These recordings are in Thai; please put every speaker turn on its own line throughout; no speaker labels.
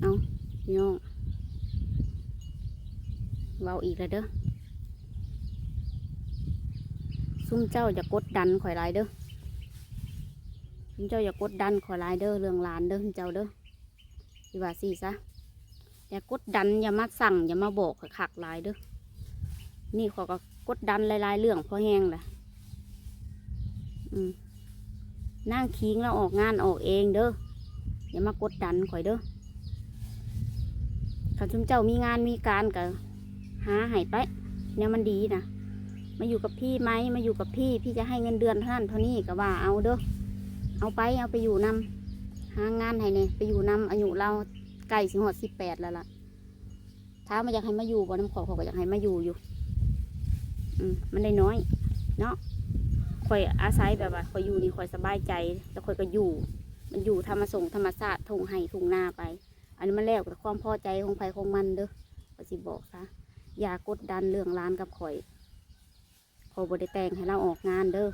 เอาพี่องเว้าอีกแล้วเด้อซุ่มเจ้าอย่ากดดันข่อยลายเด้อซุ่มเจ้าอย่ากดดันข่อยลายเด้อเรื่องลานเด้อซุ่มเจ้าเด้อสิว่าสิซะอย่ากดดันอย่ามาสั่งอย่ามาบอกข,ขักลายเด้อนี่ข่อยก็กดดันหลายๆเรื่องพอแห้งแหละอืมนั่งคิงแล้วออกงานออกเองเด้ออย่ามากดดันข่อยเด้อ ข้าชุมเจ้ามีงานมีการก็หาให้ไป เนี่ยมันดีนะมาอยู่กับพี่ไหมมาอยู่กับพี่พี่จะให้เงินเดือนท่านเท่านี้ก็ว่าเอาเด้อเอาไปเอาไปอยู่นำหางานให้เนี่ยไปอยู่นำอายุเราใกล้สิหอดสิบแปดแล้วล่ะถ้ามาอยากให้มาอยู่บ่น้ำขอเขาก็อยากให้มาอยู่อยู่ อืมมันได้น้อย เนาะคอยอาศัยแบบว่าคอยอยู่นี่คอยสบายใจ แล้วคอยก็อยู่ มันอยู่ธรรมส่งธรรมศาสตร์ทงให้ทุงหน้าไป อันนี้มันแล้วแต่ความพอใจของใครของมันเด้อก็สิบอกซะอย่ากดดันเรื่องร้านกับข่อยขอยบได้แต่งให้เราออกงานเด้อ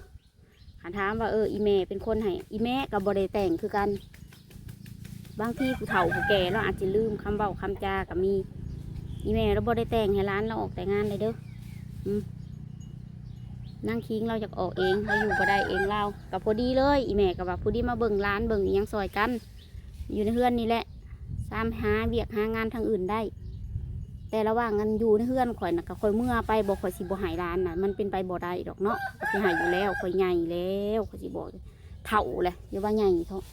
หาถามว่าเอออีแม่เป็นคนให้อีแม่กับบได้แต่งคือกัน บางที่ผู้เฒ่าผู้แก่เราอาจจะลืมคำเบาคำจากับมี อีแม่เราบได้แต่งให้ร้านเราออกแต่งานเลยเด้ออืมนั่งคิงเราจะออกเองเราอยู่ก็ได้เองเรากับพอดีเลย อีแม่กับว่าพอดีมาเบิ่งร้านเบิ่งยังซอยกัน อยู่ในเฮือนนี่แหละามหาเบียกหางานทางอื่นได้ แต่ระหว่างเงินอยู่ในเฮือนข่อยนะก็ข่อยเมื่อไปบอกข่อยสิบ่หายร้านน่ะมันเป็นไปบ่ได้ดอกเนาะข่อยสิหายอยู่แล้วข่อยใหญ่แล้วข่อยสิบอกเถ่าเลยอย่าว่าใหญ่เถอะ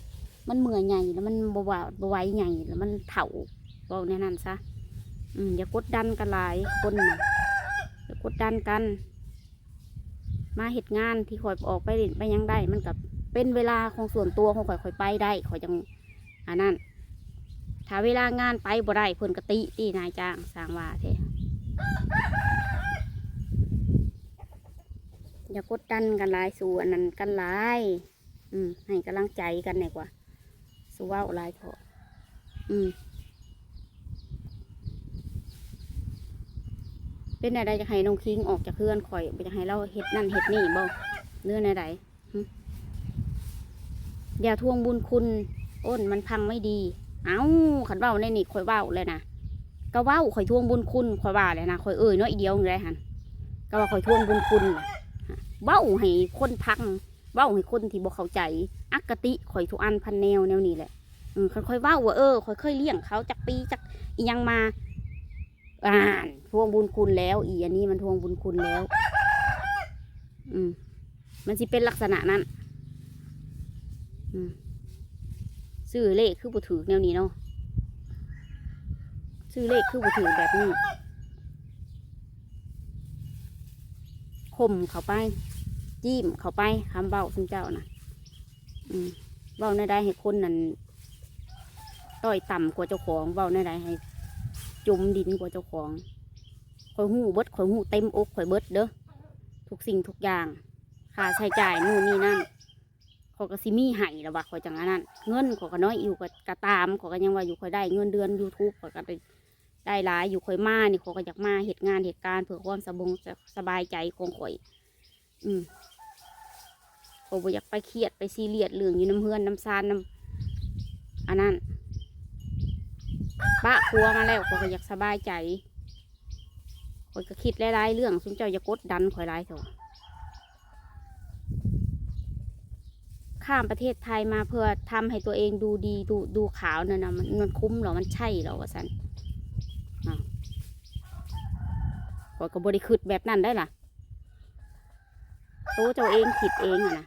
มันเมื่อยใหญ่แล้วมันบ่ว่าบ่ไหวใหญ่แล้วมันเถ่าบอกแน่นั่นซะอืมอย่ากดดันกันหลายคนนะอย่ากดดันกัน มาเหตุงานที่ข่อยออกไปเล่นไปยังได้ มันกับเป็นเวลาของส่วนตัวของข่อยข่อยไปได้ข่อยจังอันนั้น ถ้าเวลางานไปบ่ได้เพิ่นกติตีนายจ้างสร้างว่าเทอย่ากดดันกันหลายสู่อันนั้นกันหลาย อืม ให้กำลังใจกันดีกว่าสู้ว่าหลายเถอะอืม เป็นอะไรจะให้น้องคิงออกจากเพื่อนข่อยจะให้เราเฮ็ดนั่นเฮ็ดนี่บ่เนื้อในใดหึอย่าทวงบุญคุณ อ้นมันพังไม่ดี เอาขันเว้าในนี่ข่อยเว้าเลยนะก็เว้าข่อยทวงบุญคุณข่อยว่าเลยนะข่อยเอ่ยน้อยเดียวเลยหันก็ว่าข่อยทวงบุญคุณเว้าให้คนพังเว้าให้คนที่บ่เข้าใจอักติข่อยทุกอันพันแนวแนวนี้แหละอืมค่อยๆเว้าว่าเออข่อยเคยเลี้ยงเขาจากปีจากอียังมา อ่านทวงบุญคุณแล้ว อีอันนี้มันทวงบุญคุณแล้ว อืม มันสิเป็นลักษณะนั้น อืม ซื้อเลขคือบุถือแนวนี้เนาะซื้อเลขคือบุถือแบบนี้ข่มเขาไป จิ้มเขาไปคำเบาซึ่งเจ้านะอืมเบาในใดให้คนนั้นต้อยต่ำกว่าเจ้าของเบาในใดให้จมดินกว่าเจ้าของข่อยหูเบิดข่อยหูเต็มอกข่อยเบิดเด้อทุกสิ่งทุกอย่างค่าใช้จ่ายนู่นนี่นั่น ขอยก็สิมีให้แล้วว่าขอยจังอันนั้นเงินขอยก็น้อยอยู่ก็กระตามขอยก็ยังว่าอยู่ขอยได้เงินเดือน YouTube ขอยก็ได้ได้หลายอยู่ขอยมานี่ขอยก็อยากมาเหตุงานเหตุการณ์เพื่อความสบงสบายใจของข่อย อืมขอยบ่อยากไปเครียดไปซีเรียสเรื่องอยู่น้ำเฮือนน้ำซานน้ำอันนั้นปะครัวมาแล้วขอยก็อยากสบายใจขอยก็คิดหลายๆเรื่องซุมเจ้าอย่ากดดันข่อยหลายเถอะ ข้ามประเทศไทยมาเพื่อทำให้ตัวเองดูดีดูดูขาวนั่นนะมันมันคุ้มหรอมันใช่หรอวะสันอ้าวข้อยก็บริคืดแบบนั้นได้ล่ะโตวเจ้าเองผิดเองอะนะ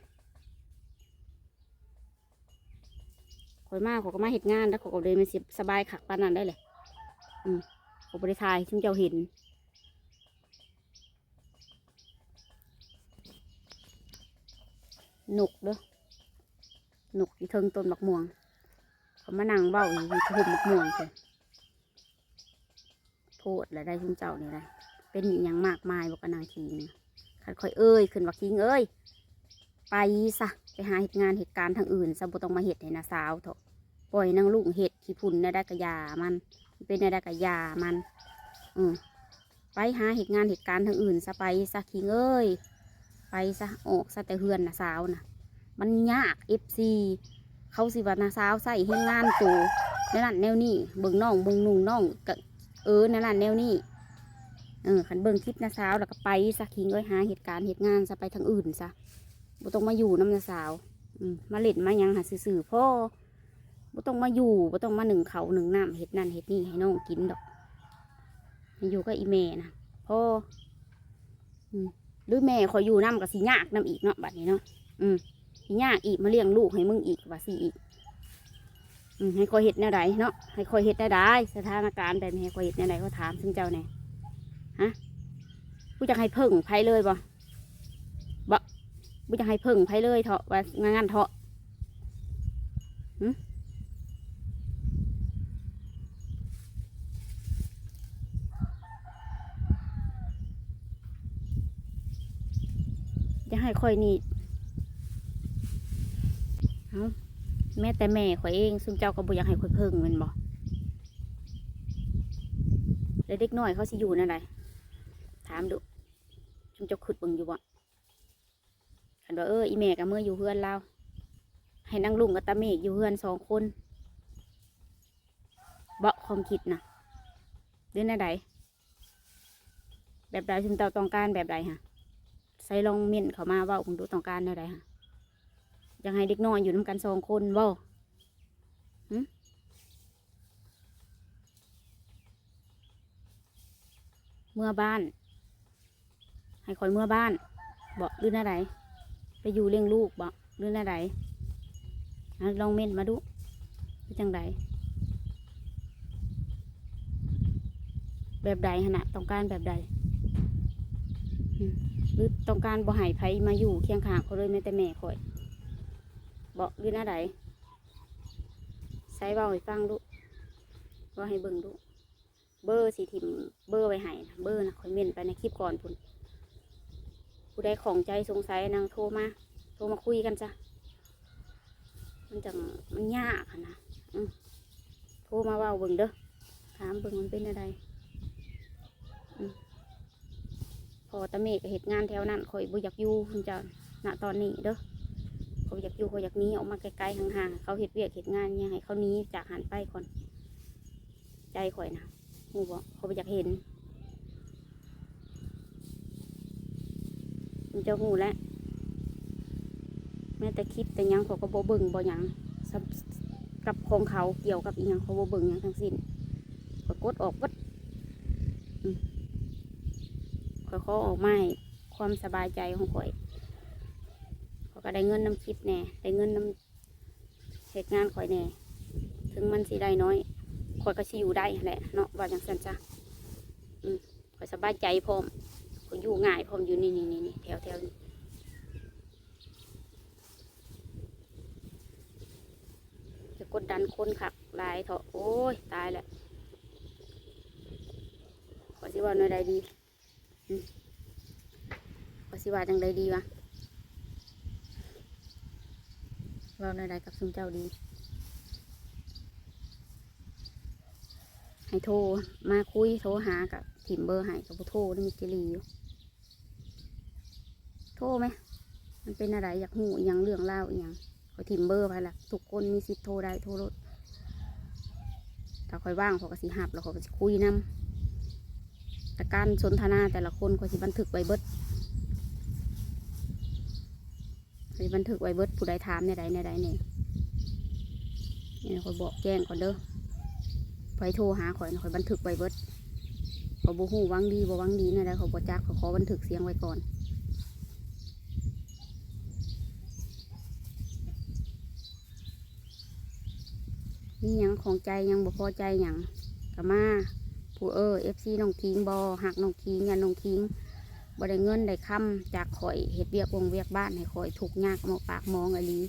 ข่อยมากขอยก็มาเห็ดงานแล้วขอยก็เลยมันสบายขักปานนั้นได้เลยอืมขอยบริทายซึ่งเจ้าเห็นหนุกเด้อห นุกอยู่เทิงต้นมะม่วงเขามานั่งเบ้าอยู่ที่ทุ่มมะม่วงเลยโทษและได้ชุ่มเจ้านี่ได้เป็นอย่างมากมายบอกกับนางคิงขัดคอยเอ้ยขึ้นว่าคิงเอ้ยไปซะไปหาเหตุงานเหตุการณ์ทางอื่นซะบ่ต้องมาเหตุให้นาสาวเถอะปล่อยนางลูกเหตุขี้พุ่นได้ได้กระยามัน เป็นได้ได้กระยามันอืมไปหาเหตุงานเหตุการณ์ทางอื่นซะไปซะคิงเอ้ยไปซะออกซะแต่เฮือนนาสาวนะ มันยากเอฟซีเขาสิว่านาสาวใส่ให้งานตัวนั่นแนวนี้เบิ่งน้องเบิ่งนุ่งน้องกเออแนวนั่นแนวนี้เออขันเบิ่งคลิปนะสาวแล้วก็ไปสักคิงเอ้ยหาเหตุการณ์เหตุงานซะไปทางอื่นซะบ่ต้องมาอยู่น้ำนะสาวอืมมาเล่นมายังหาสื่อพ่อบ่ต้องมาอยู่บ่ต้องมาหนึ่งเขาหนึ่งน้ำเห็ดนั่นเห็ดนี่ให้น้องกินดอกอยู่กับอีแม่นะพ่ออืมหรือแม่ขอยอยู่น้ำกับสิยากน้ำอีกเนาะบัดนี้เนาะอืม ยากอีกมาเลี้ยงลูกให้มึงอีกว่าสิอีกให้คอยเห็ดแนวใดเนาะให้คอยเห็ดแนวใดสถานการณ์แบบให้คอยเห็ดแนวใดเขาถามซึ่งเจ้าแน่ฮะกูจะให้เพิ่งไผเลยบ่บ่กูจะให้เพิ่งไผเลยเถาะว่างานเถาะจะให้คอยนี่ เอาแม่แต่แม่ข่อยเองซึ่งเจ้าก็บ่อยากให้ข่อยเพิ่งมันบ่แล้วเด็กน้อยเขาสิอยู่นั่นไดถามดูชุมเจ้าขุดเบิ่งอยู่บ่คันว่าเอออีแม่กับเมื่ออยู่เฮือนเราให้นางลุงกับตาเมฆอยู่เฮือนสองคนเบาความคิดนะเรื่องใดแบบใดชุมเจ้าต้องการแบบใดฮะใส่ลองเม่นเขามาว่าผมดูต้องการอะไรฮะ อยากให้เด็กน้อยอยู่น้ำกันสองคนเว่เมื่อบ้าน ให้คอยเมื่อบ้านบอกหรือหน้าใดไปอยู่เลี้ยงลูกบอกหรือหน้าใดอะลองเม่นมาดูเป็นจังใดแบบใดขนาดต้องการแบบใดหรือต้องการบ่หายไผมาอยู่เคียงข้างเขาเลยแม้แต่แม่ข่อย บอกหรือหน้าใดใส่เบาให้ฟังดูว่าให้เบิ่งดูเบอร์สีทิมเบอร์ไว้ให้นะเบอร์นะข่อยเม่นไปในคลิปก่อนพุ่นผู้ใดของใจสงสัยนางโทรมาโทรมาคุยกันจ้ะมันจังมันยากนะอืมโทรมาเว่าเบิ่งเด้อถามเบิ่งมันเป็นอะไรพอตะเมกเหตุงานแถวนั้นคอยบ่อยากอยู่คุณจ้าณตอนนี้เด้อ เขาอยากอยู่เขาอยากหนี้ออกมาไกลๆห่างๆเขาเห็ดเวียกเหตุงานยังให้เขาหนี้จากหันไปก่อน ใจข่อยนะหูบอกเขาอยากเห็นคุณเจ้าหูแล้วแม้แต่คลิปแต่ยังเขาก็บ่เบิ่งบ่ยังสำกับของเขาเกี่ยวกับอีหยังเขาบ่เบิ่งยังทั้งสิ้นก็กดออกวัดข่อยขอออกมาให้ความสบายใจของข่อย ก็ได้เงินน้ำคลิปแน่ได้เงินน้ำเหตุงานข่อยแน่ถึงมันสิได้น้อยข่อยก็สิอยู่ได้แหละเนาะว่าจังสันจ้ะอืมข่อยสบายใจพร้อมข่อยอยู่ง่ายพร้อมอยู่นี่นี่นี่นี่แถวแถวนี้จะกดดันคนขักหลายเถอะโอ้ยตายแล้วขอยสิว่าหน่อยใดดีข่อยสิว่าจังใดดีวะเว่าในใดกับซุมเจ้าดี ให้โทรมาคุยโทรหากับถิ่มเบอร์ให้กับโทรได้มีเจรีอยู่ โทรไหม มันเป็นอะไรอยากหูอหยังเรื่องเล่าอหยังขอยถิ่มเบอร์ไปละทุกคนมีสิทธิ์โทรได้โทรรถถ้าคอยว่างขาก็สิหับแล้วเขาก็สิคุยนำแต่การสนทนาแต่ละคนก็สิบันทึกไว้เบิดข้อยสิ บันทึกไว้เบิดผู้ใดถามในใดในใดเนี่ยนี่คอยบอกแจ้งก่อนเด้อไปโทรหาขอยนะข่อยบันทึกไว้เบิดเขาบูฮู้วังดีบ่วังดีในใดเขาบอจักเขาขอบันทึกเสียงไว้ก่อนมีหยังของใจยังบ่พอใจหยังก็มาผู้เออเอฟซีน้องคิงบอหักน้องคิงยันน้องคิง บ่ได้เงินได้คำจากข่อยเฮ็ดเวียกวงเวียกบ้านให้ข่อยถูกยากหมอปากมองอหลี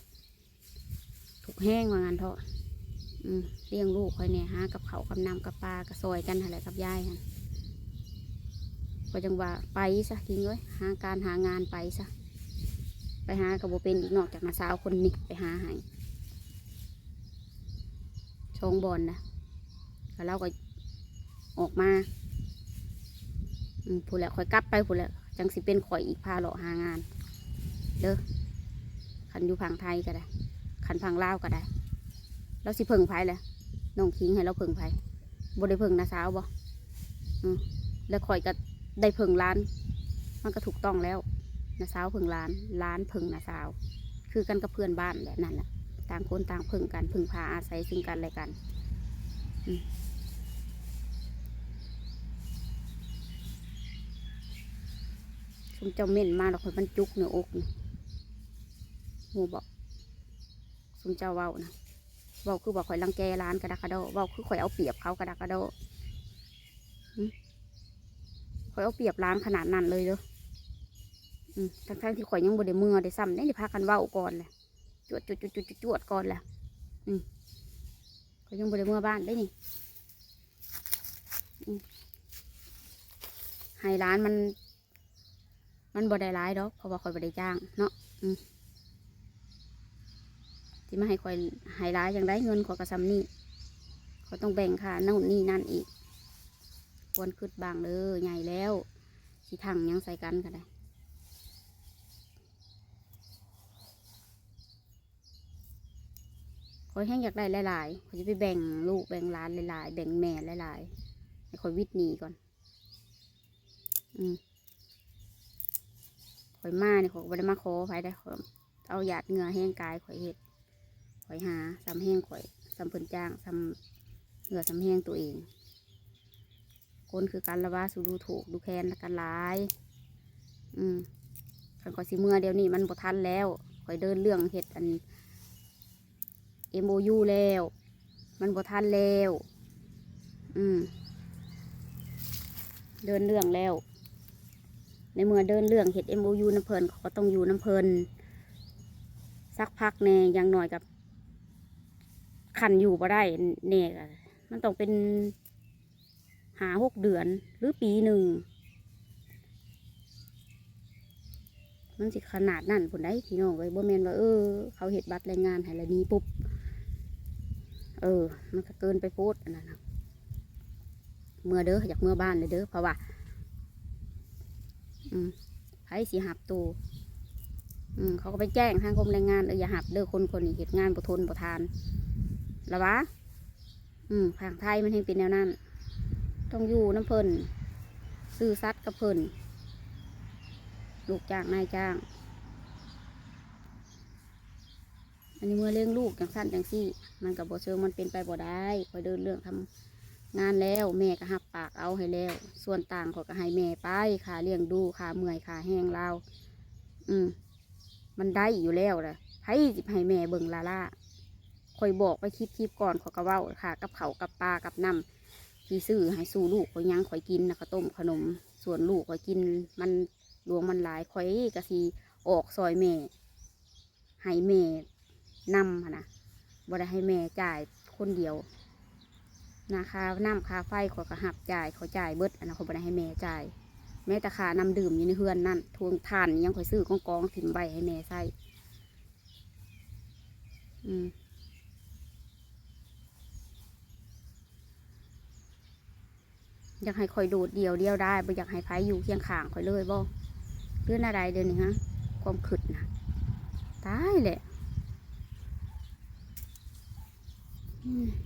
ถูกแห้งว่างานเถอะเลี้ยงลูกข่อยเนี่ยหากับเขากับน้ำกับปลากับซอยกันอะไรกับยายกันก็จังว่าไปซะคิงเอ้ยหาการหางานไปซะไปหากับโบเป็นอีกนอกจากนาสาวคนนี้ไปหาให้ชงบอลนะแล้วเราก็ออกมา ผู้แหละข่อยกลับไปผู้แหละจังสิเป็นข่อยอีกพาเลาะหางานเด้อขันอยู่พังไทยก็ได้ขันพังลาวก็ได้แล้วสิเพิ่งไผเลยน้องคิงให้เราเพิ่งไผบ่ได้เพิ่งนาสาวบ่อืมแล้วข่อยก็ได้เพิ่งร้าน มันก็ถูกต้องแล้วนาสาวเพิ่งร้านร้านเพิ่งนาสาว คือกันกับเพื่อนบ้านแหละนั่นแหละต่างคนต่างเพิ่งกันพึ่งพาอาศัยซึ่งกันและกัน อืม สมเจ้าเม่นมาแล้วข่อยมันจุกเนื้ออกนี่หมูบอกสมเจ้าเว้านะเว้าคือบอกข่อยรังแกร้านกระดักกระโดเว้าคือข่อยเอาเปรียบเขากระดักกระโดข่อยเอาเปรียบร้านขนาดนั้นเลยเด้ออืมทั้งที่ข่อยยังบ่ได้เมือได้ซ้ำได้ได้พากันเว้าก่อนเลยจวดจวดจวดจวดจวดก่อนแหละอืมข่อยยังบ่ได้เมือบ้านได้นี่ให้ร้านมัน มันบ่ได้ร้ายดอกเพราะว่าข่อยบ่ได้จ้างเนาะที่มาให้คอยหายร้ายอย่างไรเงินขอกระซำนี่เขาต้องแบ่งค่านั่นนี่นั่นอีกควรคืดบางเลยใหญ่แล้วสีถังยังใส่กันก็ได้คอยแห้งอยากได้หลายๆคอยจะไปแบ่งลูกแบ่งหล้านหลายๆ แบ่งแม่หลายๆให้คอยวิทย์หนีก่อน อืม คอยมาเนี่ยคอยก็บ่ได้มาขอไปได้ข้อยเอาหยาดเหงื่อแห้งกายคอยเห็ดข่อยหาซ้ำแห้งข่อยซ้ำเพิ่นจ้างซ้ำเหงื่อซ้ำแห้งตัวเอง คนคือการละว่าสู่ดูถูกดูแคลนและกันร้าย อืมคันข่อยสิเมื่อเดี๋ยวนี้มันบ่ทันแล้วข่อยเดินเรื่องเฮ็ดอัน MOU แล้ว มันบ่ทันแล้ว อืม เดินเรื่องแล้ว ในเมื่อเดินเรื่องเฮ็ด MOU น้ำเพลินเขาก็ต้องอยู่น้ำเพลินสักพักแน่อยังหน่อยกับขันอยู่บ่ได้แน่กมันต้องเป็นหาหกเดือนหรือปีหนึ่ง มันสิขนาดนั่นผลได้พี่น้องไว้ยบ่แมนว่าเออ เขาเห็ดบัตรแรงงานให้ล้วหนี้ปุ๊บ เออ มันก็เกินไปโพดอันนั้นเมื่อเด้ออยากเมื่อบ้านเลยเด้อเพราะว่า อืมไผสิหับตูอืมเขาก็ไปแจ้งทางกรมแรงงานเอออย่าหับเด้อคนคนนี้เหตุงานบ่ทนบ่ทานละวะ อืมทางไทยมันให้เป็นแนวนั้น ต้องอยู่น้ำเพลินซื้อซัดกับเพิ่นลูกจ้างนายจ้าง อันนี้เมื่อเลี้ยงลูกจังสั้นจังซี่ มันกับบ่เชิงมันเป็นไปบ่ได้คอยเดินเรื่องทำ งานแล้วแม่ก็หับปากเอาให้แล้ว ส่วนต่างเขาก็ให้แม่ไปค่าเลี้ยงดูค่าเมื่อยค่าแห้งเราอืม มันได้อยู่แล้วเลยไผสิให้แม่เบิ่งลาล่าคอยบอกไปคลิปคลิปก่อนขอกระเว้าค่ะ กับเขากับปลากับน้ำที่ซื้อให้สู่ลูกคอยยังคอยกินนะข้าวต้มขนม ส่วนลูกคอยกิน มันหลวงมันหลายคอยกะสีออกซอยแม่ให้แม่นำนนะบ่ได้ให้แม่จ่ายคนเดียว นาคาน้ำคาไฟขอกระหับจ่ายเขาจ่ายเบิดอันนั้นเขาบ่ไดให้แม่จ่ายแม้แต่ค่าน้ำดื่มอยู่ในเฮือนนั่นทวงทานยังคอยซื้อกองกองถิ่มใบให้แม่ใส่อืมอยากให้คอยโดดเดียวเดียวได้บ่อยากให้ไผอยู่เคียงข้างคอยเลยบ่เรื่องอะไรเดี๋ยวนี้ฮะความขึ้นนะตายแหละ อืม